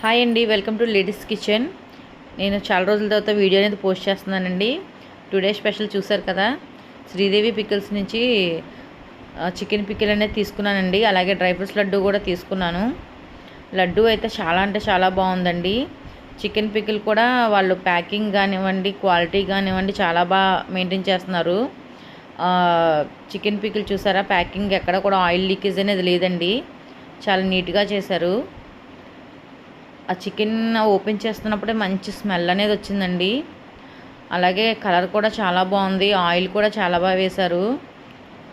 Hi అండి welcome to ladies kitchen. నేను చాలా రోజుల తర్వాత వీడియో అనేది పోస్ట్ చేస్తున్నానండి. టుడే స్పెషల్ చూసారు కదా శ్రీదేవి పికిల్స్ నుంచి చికెన్ పికిల్ అనేది తీసుకున్నానండి. అలాగే డ్రై ఫ్రూట్స్ లడ్డు కూడా తీసుకున్నాను. లడ్డు అయితే చాలా అంటే చాలా బాగుందండి. చికెన్ పికిల్ కూడా వాళ్ళు ప్యాకింగ్ కానివ్వండి క్వాలిటీ కానివ్వండి చాలా బాగా మెయింటైన్ చేస్తున్నారు. చికెన్ పికిల్ చూసారా? ప్యాకింగ్ ఎక్కడ కూడా ఆయిల్ లీకేజ్ అనేది లేదండి. చాలా నీట్గా చేశారు. ఆ చికెన్ ఓపెన్ చేస్తున్నప్పుడే మంచి స్మెల్ అనేది వచ్చిందండి. అలాగే కలర్ కూడా చాలా బాగుంది. ఆయిల్ కూడా చాలా బాగా వేశారు.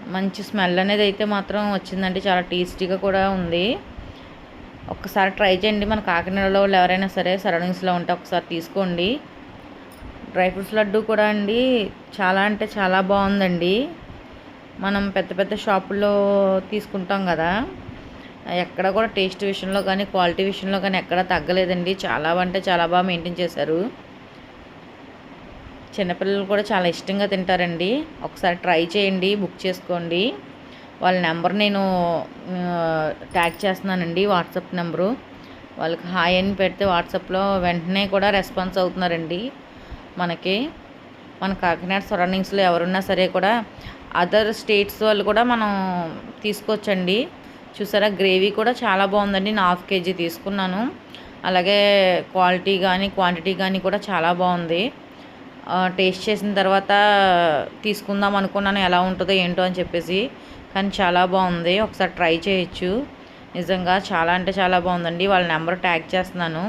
మంచి స్మెల్ అనేది అయితే మాత్రం వచ్చిందండి. చాలా టేస్టీగా కూడా ఉంది. ఒక్కసారి ట్రై చేయండి. మన కాకినాడలో వాళ్ళు ఎవరైనా సరే సరౌండింగ్స్లో ఉంటే ఒకసారి తీసుకోండి. డ్రై ఫ్రూట్స్ లడ్డు కూడా అండి. చాలా అంటే చాలా బాగుందండి. మనం పెద్ద పెద్ద షాపుల్లో తీసుకుంటాం కదా. ఎక్కడ కూడా టేస్ట్ విషయంలో కానీ క్వాలిటీ విషయంలో కానీ ఎక్కడ తగ్గలేదండి. చాలా అంటే చాలా బాగా మెయింటైన్ చేశారు. చిన్నపిల్లలు కూడా చాలా ఇష్టంగా తింటారండి. ఒకసారి ట్రై చేయండి బుక్ చేసుకోండి. వాళ్ళ నెంబర్ నేను ట్యాగ్ చేస్తున్నానండి వాట్సాప్ నెంబరు. వాళ్ళకి హాయ్ అని పెడితే వాట్సాప్లో వెంటనే కూడా రెస్పాన్స్ అవుతున్నారండి మనకి. మన కాకినాడ సరౌండింగ్స్లో ఎవరున్నా సరే కూడా అదర్ స్టేట్స్ వాళ్ళు కూడా మనం తీసుకోవచ్చండి చూసారా గ్రేవీ కూడా చాలా బాగుందండి. నేను హాఫ్ కేజీ తీసుకున్నాను. అలాగే క్వాలిటీ కానీ క్వాంటిటీ కానీ కూడా చాలా బాగుంది. టేస్ట్ చేసిన తర్వాత తీసుకుందాం అనుకున్నాను ఎలా ఉంటుందో ఏంటో అని చెప్పేసి. కానీ చాలా బాగుంది. ఒకసారి ట్రై చేయొచ్చు. నిజంగా చాలా అంటే చాలా బాగుందండి. వాళ్ళ నెంబర్ ట్యాగ్ చేస్తున్నాను.